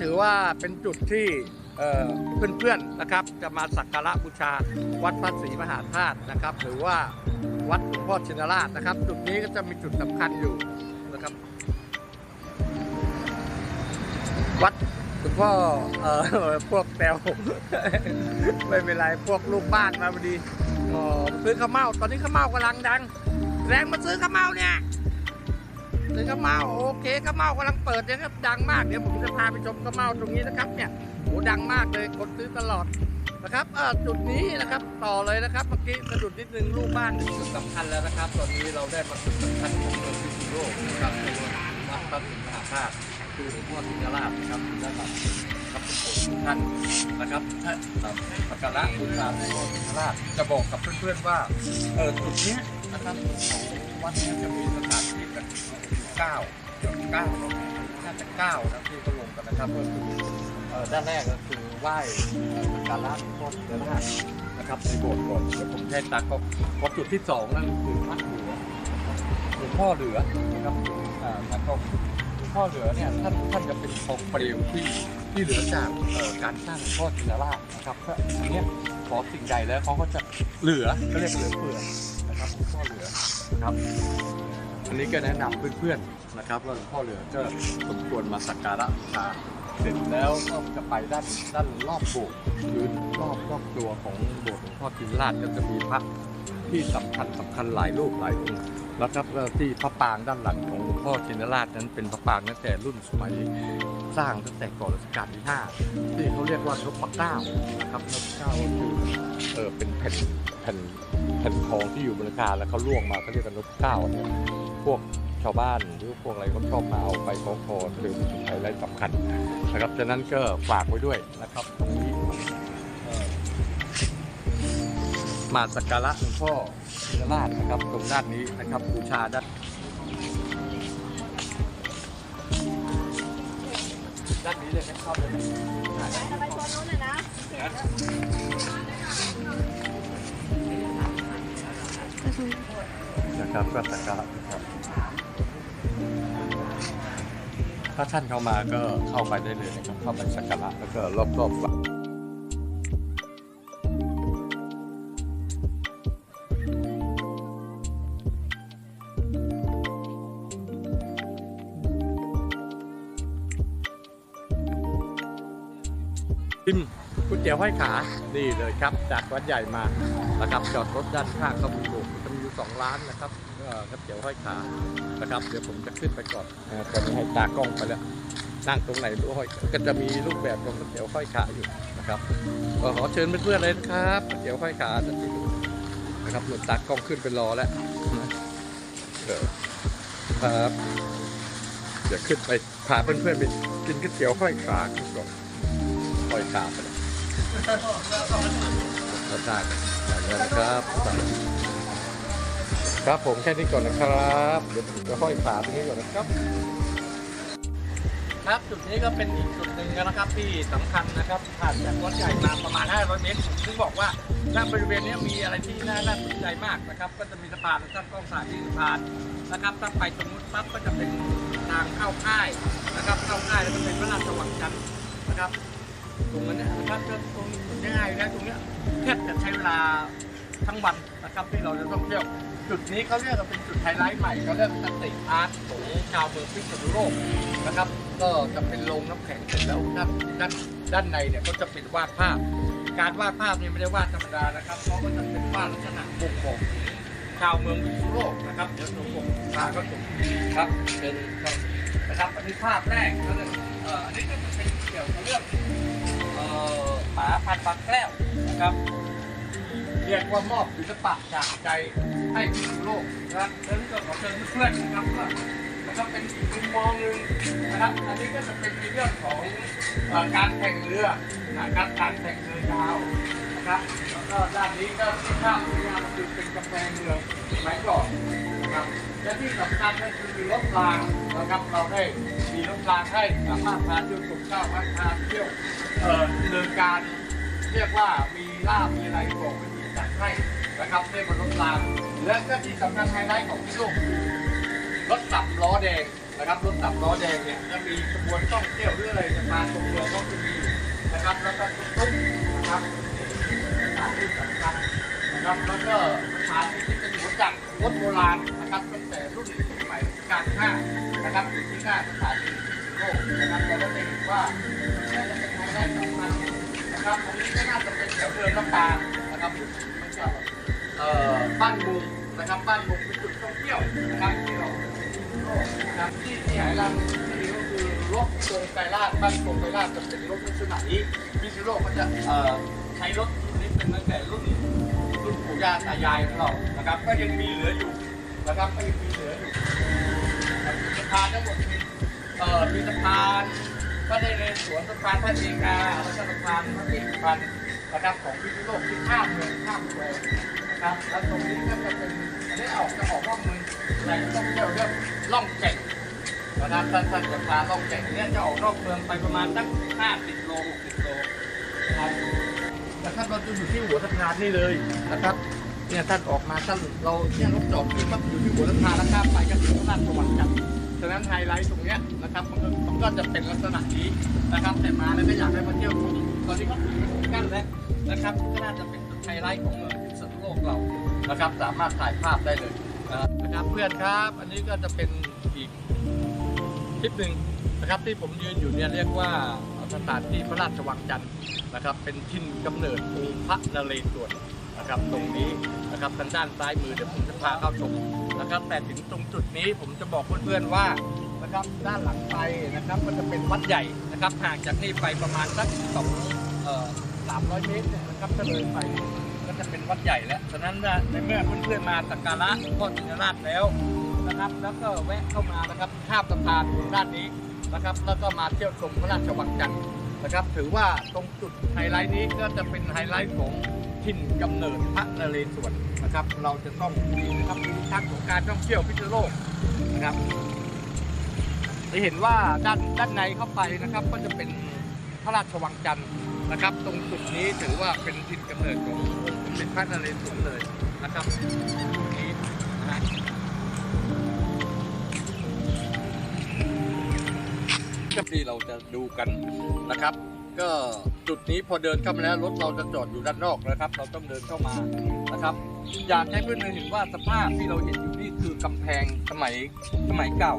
ถือว่าเป็นจุดที่เพื่อนๆนะครับ จะมาสักการะบูชาวัดพระศรีมหาธาตุนะครับ หรือว่าวัดหลวงพ่อชินราชนะครับ จุดนี้ก็จะมีจุดสำคัญอยู่นะครับ วัดหลวงพ่อเอ่อพวกแตวไม่เป็นไรพวกลูกบ้านมาพอดีอ๋อซื้อข้าวเม่าตอนนี้ข้าวเม่ากำลังดัง แรงมาซื้อข้าวเม่าเนี่ย ซื้อข้าเมาโอเคข้าเมากำลังเปิดนะครับดังมากเดี๋ยวผมจะพาไปชมข้าเมาตรงนี้นะครับเนี่ยโหดังมากเลยคนซื้อตลอดนะครับเออจุดนี้นะครับต่อเลยนะครับเมื่อกี้สะดุดนิดนึงลูกบ้านจุดสำคัญแล้วนะครับ ตอนนี้เราได้มาจุดสำคัญของเมืองพิษณุโลกนะครับคือวัดพระศรีมหาธาตุคือหลวงพ่อสิงหราชนะครับและครับครับทุกท่านนะครับท่านครับสักการะบูชาหลวงพ่อสิงหราชจะบอกกับเพื่อนๆว่าเออจุดนี้นะครับ วัดนี้จะมีสถานที่แบบเก้าเกือบเก้าน่าจะเก้านะที่เขาลงกันนะครับก็คือด้านแรกก็คือไหว้เอ่อสัการะหลวงพ่อสิงห์รานะครับในโบสถ์ก่อนเดี๋ยวผมให้ตากล้งพอจุดที่สองนั่นคือวัดหลวงหลวงพ่อเหลือนะครับอ่าตากล้องหลวงพ่อเหลือเนี่ยท่านท่านจะเป็นทองเปลวที่ที่เหลือจากการสร้างหลวงพ่อสิงห์ราชนะครับอันนี้ขอสิ่งใดแล้วเขาก็จะเหลือก็เรียกเหลือเฟือนะครับหลวงพ่อเหลือ นะครับ อันนี้ก็แนะนำเพื่อนๆนะครับว่าหลวงพ่อเหลือก็สมควรมาสักการะบูชาเสร็จแล้วก็จะไปด้านด้านรอบโบสถ์หรือรอบรอบตัวของโบสถ์หลวงพ่อทิมราชก็จะมีพระที่สำคัญสำคัญหลายรูปหลายองค์ แล้วครับที่พระปางด้านหลังของพ่อชินราชนั้นเป็นพระปางตั้งแต่รุ่นสมัยสร้างตั้งแต่ก่อนรัชกาลที่ห้าที่เขาเรียกว่านพเก้านะครับนพเก้าก็คือเออเป็นแผ่นแผ่นแผ่นทองที่อยู่บนหลังคาแล้วเขาล่วงมาเขาเรียกว่านพเก้าเนี่ยพวกชาวบ้านหรือพวกอะไรก็ชอบมาเอาไปคล้องคอหรือไฮไลท์สำคัญนะครับฉะนั้นก็ฝากไว้ด้วยนะครับตรงนี้ มาสักการะหลวงพ่อชินราชนะครับ ตรงด้านนี้นะครับบูชาด้านด้านนี้เลยนะครับเลยนะจะไปชนนู้นเลยนะนะครับก็สักการะนะครับถ้าท่านเข้ามาก็เข้าไปได้เลยนะครับเข้าไปสักการะแล้วก็รอบๆวัด ชิมก๋วยเตี๋ยวห้อยขานี่เลยครับ จากวัดใหญ่มานะครับจอดรถด้านข้างเขามีโบกจะมีอยู่สองร้านนะครับก๋วยเตี๋ยวห้อยขานะครับเดี๋ยวผมจะขึ้นไปก่อนเอ่อตอนนี้ให้ตากล้องไปแล้วนั่งตรงไหนรู้ห้อยก็จะมีรูปแบบของก๋วยเตี๋ยวห้อยขาอยู่นะครับก็ขอเชิญเพื่อนๆเลยนะครับก๋วยเตี๋ยวห้อยขาจะที่ดูนะครับหนุนตากล้องขึ้นไปรอแล้วนะเออครับเดี๋ยวขึ้นไปพาเพื่อนๆไปกินก๋วยเตี๋ยวห้อยขาก่อน ปล่อยขาไปเลยก็ได้อย่างนี้นะครับ ครับผมแค่นี้ก่อนนะครับ เดี๋ยวผมจะห้อยขาตรงนี้ก่อนนะครับ ครับจุดนี้ก็เป็นอีกจุดหนึ่งนะครับที่สำคัญนะครับผ่านจากวัดใหญ่มาประมาณ 500 เมตรผมถึงบอกว่าณบริเวณนี้มีอะไรที่น่าน่าสนใจมากนะครับ ก็จะมีสะพานท่านกล้องสายที่สะพานนะครับถ้าไปตรงนู้นปั๊บก็จะเป็นทางเข้าค่ายนะครับเข้าค่ายแล้วก็เป็นพระราชวังจันทร์นะครับ ตรงนั้นเนยนะครับก็ตรงง่ายๆนะตรงเนี้ยแทบจะใช้เวลาทั้งวันนะครับที่เราจะต้องเที่ยว จุดนี้เขาเรียกว่าเป็นจุดไฮไลท์ใหม่เขาเรียกสตรีทอาร์ตของชาวเมืองพิษณุโลกนะครับ ก็จะเป็นโรงน้ำแข็งเสร็จแล้วด้านด้านด้านในเนี่ยก็จะเป็นวาดภาพ การวาดภาพเนี่ยไม่ได้วาดธรรมดานะครับเพราะว่าจะเป็นวาดลักษณะบ่งบอกชาวเมืองพิษณุโลกนะครับเดี๋ยวหนูผมพาก็ถูกครับเป็นนะครับอันนี้ภาพแรกก็เลยเอออันนี้ก็จะเป็นเกี่ยวกับเรื่อง พันบางแก้วนะครับเรียกว่ามอบศิลปะจากใจให้พิษณุโลกนะครับเชิญก็ขอเชิญเพื่อนนะครับว่านะครับเป็นอีกมุมมองหนึ่งนะครับอันนี้ก็จะเป็นในเรื่องของการแข่งเรือนะครับการแข่งเรือยาวนะครับแล้วก็ด้านนี้ก็ที่ภาพสวยงามคือเป็นกำแพงเมืองสมัยก่อนนะครับและที่สำคัญก็คือมีรถรางนะครับเราได้มีรถรางให้สามารถพาเที่ยวชมเจ้าวัดพาเที่ยวเอ่อดำเนินการ เรียกว่ามีลาบมีอะไรบอกไม่มีจัดให้นะครับเรียกว่ารถราง และก็ที่สำคัญไฮไลท์ของที่โลกรถสับล้อแดงนะครับรถสับล้อแดงเนี่ยจะมีขบวนท่องเที่ยวหรืออะไรจะมาตรงเรือก็จะมีอยู่นะครับแล้วก็ทุกนะครับสถานที่สำคัญนะครับแล้วก็สถานที่ที่เป็นหัวจักรรถโบราณนะครับตั้งแต่รุ่นสมัยรัชกาลที่ห้านะครับที่หน้าสถานีโลกนะครับเราก็จะเห็นว่า นะครับตรงนี้ก็น่าจะเป็นแถวเดินน้ำตาลนะครับไม่ใช่เอ่อบ้านมุงนะครับบ้านมุงเป็นจุดท่องเที่ยวนะครับที่เรานะครับที่ที่ไหนล่ะที่ก็คือรถโครงไกลาดบ้านโครงไกลาดจะเป็นรถลักษณะนี้พิซซิโลกก็จะเอ่อใช้รถนี้เป็นตั้งแต่รุ่นรุ่นปู่ย่าตายายของเรานะครับ ก็ยังมีเหลืออยู่นะครับก็ยังมีเหลืออยู่สะพานทั้งหมดมีเอ่อมีสะพาน ก็ได้ในสวนสะพานพระเอกาแล้วก็สะพานพระที่พันนะครับของพิซซิโลกที่ข้ามเมืองข้ามแควนะครับแล้วตรงนี้ก็จะเป็นอันนี้ออกจะออกนอกเมืองแหล่งท่องเที่ยวเรื่องล่องแก่งนะครับท่านท่านจะพาล่องแก่งเนี่ยจะออกนอกเมืองไปประมาณสัก50โล60โลนะครับแล้วท่านเราจะอยู่ที่หัวสะพานนี่เลยนะครับเนี่ยท่านออกมาท่านเราเนี่ยรถจอดที่ปั๊บอยู่ที่หัวสะพานแล้วข้ามไปก็ถึงราชวัสดิ์จันทร์ ฉะนั้นไฮไลท์ตรงเนี้ยนะครับมันก็มันก็จะเป็นลักษณะนี้นะครับ แต่มาแล้วก็อยากให้มาเที่ยวตอนนี้ก็ถึงกันแล้วนะครับก็น่าจะเป็นไฮไลท์ของเมืองพิษณุโลกเรานะครับ สามารถถ่ายภาพได้เลยนะครับเพื่อนครับ อันนี้ก็จะเป็นอีกคลิปหนึ่งนะครับที่ผมยืนอยู่เนี่ยเรียกว่าสถานที่พระราชวังจันทร์นะครับ เป็นทิ่นกำเนิดองค์พระนเรศวรนะครับ ตรงนี้นะครับทางด้านซ้ายมือเดี๋ยวผมจะพาเข้าชม นะครับ แต่ถึงตรงจุดนี้ผมจะบอกเพื่อนๆว่านะครับด้านหลังไปนะครับมันจะเป็นวัดใหญ่นะครับห่างจากนี่ไปประมาณสักสองสามร้อยเมตรนะครับถ้าเลยไปก็จะเป็นวัดใหญ่แล้วฉะนั้นในเมื่อเพื่อนๆมาสักการะพ่อจินราชแล้วนะครับแล้วก็แวะเข้ามานะครับข้ามสะพานตรงด้านนี้นะครับ แล้วก็มาเที่ยวชมพระราชวังจันทร์นะครับ ถือว่าตรงจุดไฮไลท์นี้ก็จะเป็นไฮไลท์ของ ถิ่นกำเนิดพระนเรศวรนะครับ เราจะต้องมีนะครับทางของการท่องเที่ยวพิษณุโลกนะครับจะเห็นว่าด้านด้านในเข้าไปนะครับ ก็จะเป็นพระราชวังจันทร์นะครับ ตรงจุดนี้ถือว่าเป็นถิ่นกำเนิดของสมเด็จพระนเรศวรเลยนะครับนี้นะฮะก็ที่เราจะดูกันนะครับ ก็จุดนี้พอเดินเข้ามาแล้วรถเราจะจอดอยู่ด้านนอกนะครับ เราต้องเดินเข้ามานะครับ อยากให้เพื่อนๆเห็นว่าสภาพที่เราเห็นอยู่นี่คือกำแพงสมัยสมัยเก่า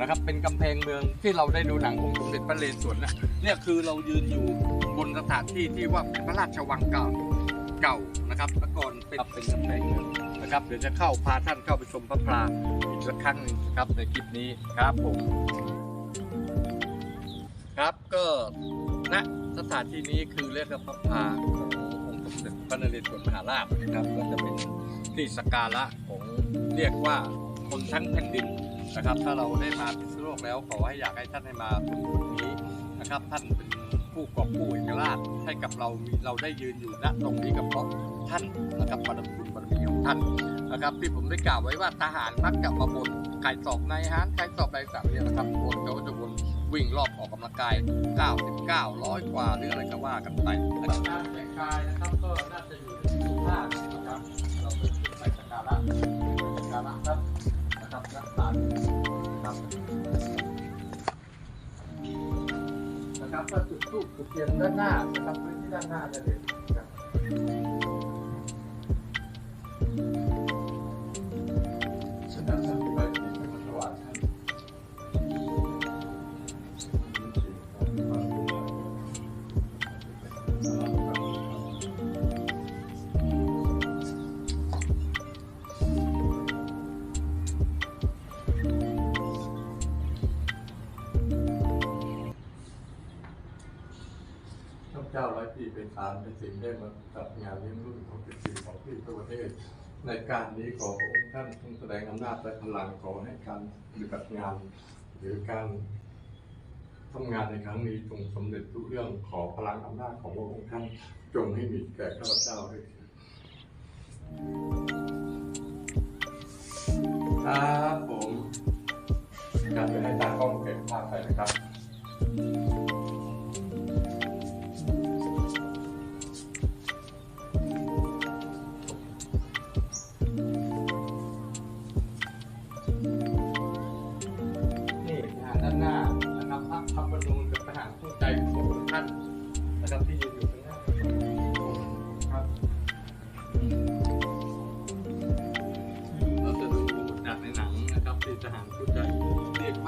นะครับ เป็นกำแพงเมืองที่เราได้ดูหนังองค์สมเด็จพระนเรศวรนะเนี่ยคือเรายืนอยู่บนสถานที่ที่ว่าเป็นพระราชวังเก่าเก่านะครับเมื่อก่อนเป็นเป็นกำแพงเมืองนะครับเดี๋ยวจะเข้าพาท่านเข้าไปชมพระพลาอีกสักครั้งหนึ่งครับในคลิปนี้ครับผมครับก็ ณสถานที่นี้คือเรียกว่าพระพาขององค์สมเด็จพระนเรศวรมหาราชนะครับ ก็จะเป็นที่สักการะของเรียกว่าคนทั้งแผ่นดินนะครับ ถ้าเราได้มาพิษณุโลกแล้วขอให้อยากให้ท่านให้มาตรงจุดนี้นะครับ ท่านเป็นผู้กอบกู้เอกราชให้กับเรามีเราได้ยืนอยู่ณตรงนี้กับเพราะท่านนะครับบารมีบารมีของท่านนะครับ ที่ผมได้กล่าวไว้ว่าทหารมักจะมาบนใครสอบนฮานใครสอบอะไรต่างเนี่ยนะครับบน วิ่งรอบออกกำลังกาย 99ร้อยกว่าหรืออะไรก็ว่ากันไปนะครับการแต่งกายนะครับก็น่าจะอยู่ในสุภาพนะครับเราเป็นไปสักการะสักการะครับนะครับนักปราชญ์ครับนะครับก็จุดทูบจุดเทียนด้านหน้านะครับพื้นที่ด้านหน้าจะเด่นนะครับ ข้าพเจ้าร้อยปีเป็นฐานเป็นสิ่งได้มาจัดงานเลี้ยงรุ่นของเป็นสิ่งของที่ทั่วประเทศ ในการนี้ขอพระองค์ท่านทรงแสดงอำนาจและพลังขอให้การปฏิบัติงาน หรือการทำงานในครั้งนี้จงสำเร็จทุกเรื่องขอพลังอำนาจของพระองค์ท่านจงให้มีแก่ข้าพเจ้าด้วยครับผมการไปให้ตากล้องเก็บภาพไปนะครับ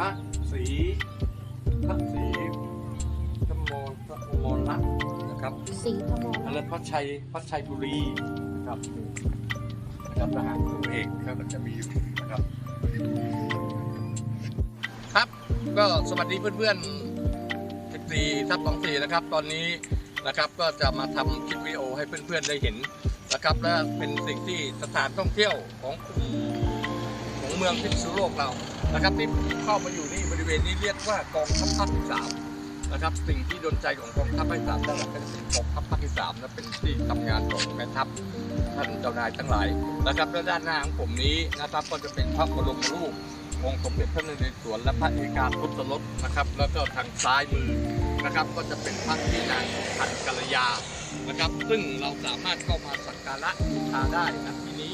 รียกพระศรีพระศรีธมรพระมรรัตน์นะครับสีพมรอันนั้นพระชัยพระชัยบุรีนะครับนะครับทหารคู่เอกครับก็จะมีอยู่นะครับ ครับก็สวัสดีเพื่อนๆ14ทับ24นะครับ ตอนนี้นะครับก็จะมาทำคลิปวิดีโอให้เพื่อนๆได้เห็นนะครับ และเป็นสิ่งที่สถานท่องเที่ยวของกลุ่มของเมืองพิษณุโลกเรา นะครับที่เข้ามาอยู่นี่บริเวณนี้เรียกว่ากองทัพภาคที่สามนะครับสิ่งที่โดนใจของกองทัพภาคที่สามนั่นหละเป็นสิ่งกองทัพภาคที่สามและเป็นที่ทำงานของแม่ทัพท่านเจ้านายทั้งหลายนะครับและด้านหน้าของผมนี้นะครับก็จะเป็นพระบรมรูปองค์สมเด็จพระนเรศวรและพระเอกาทศรสนะครับ แล้วก็ทางซ้ายมือนะครับ ก็จะเป็นพระที่นางพันกัลยานะครับ ซึ่งเราสามารถเข้ามาสักการะบูชาได้นะที่นี้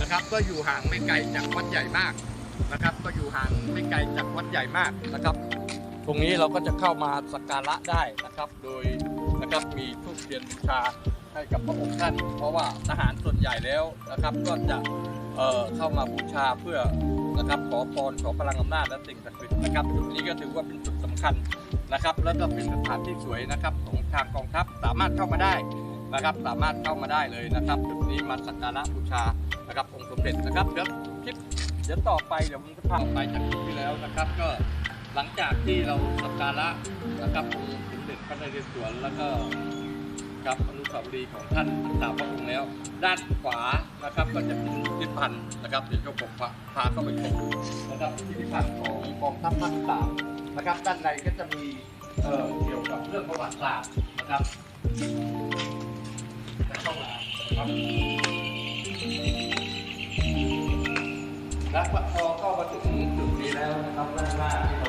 นะครับ ก็อยู่ห่างไม่ไกลจากวัดใหญ่มาก นะครับ ก็อยู่ห่างไม่ไกลจากวัดใหญ่มากนะครับ ตรงนี้เราก็จะเข้ามาสักการะได้นะครับ โดยนะครับมีทูบเทียนบูชาให้กับพระองค์ท่าน เพราะว่าทหารส่วนใหญ่แล้วนะครับ ก็จะเอ่อเข้ามาบูชาเพื่อนะครับขอพรขอพลังอำนาจและสิ่งศักดิ์สิทธิ์นะครับจุดนี้ก็ถือว่าเป็นจุดสำคัญนะครับ แล้วก็เป็นสถานที่สวยนะครับของทางกองทัพสามารถเข้ามาได้นะครับ สามารถเข้ามาได้เลยนะครับ จุดนี้มาสักการะบูชานะครับองค์สมเด็จนะครับเดี๋ยวคลิป ดี๋ยวต่อไปเดี๋ยวผมจะพาไปจากที่แล้วนะครับ ก็หลังจากที่เราสักการะนะครับองค์สมเด็จพระนเรศวรแล้วก็ครับอนุสาวรีย์ของท่านสามพระองค์แล้ว ด้านขวานะครับก็จะเป็นพิพิธภัณฑ์นะครับเดี๋ยวจะผมพาเข้าไปชมนะครับพิพิธภัณฑ์ของกองทัพภาคสามนะครับ ด้านในก็จะมีเอ่อเกี่ยวกับเรื่องประวัติศาสตร์นะครับเข้ามานะครับ ต้องเล่นมาก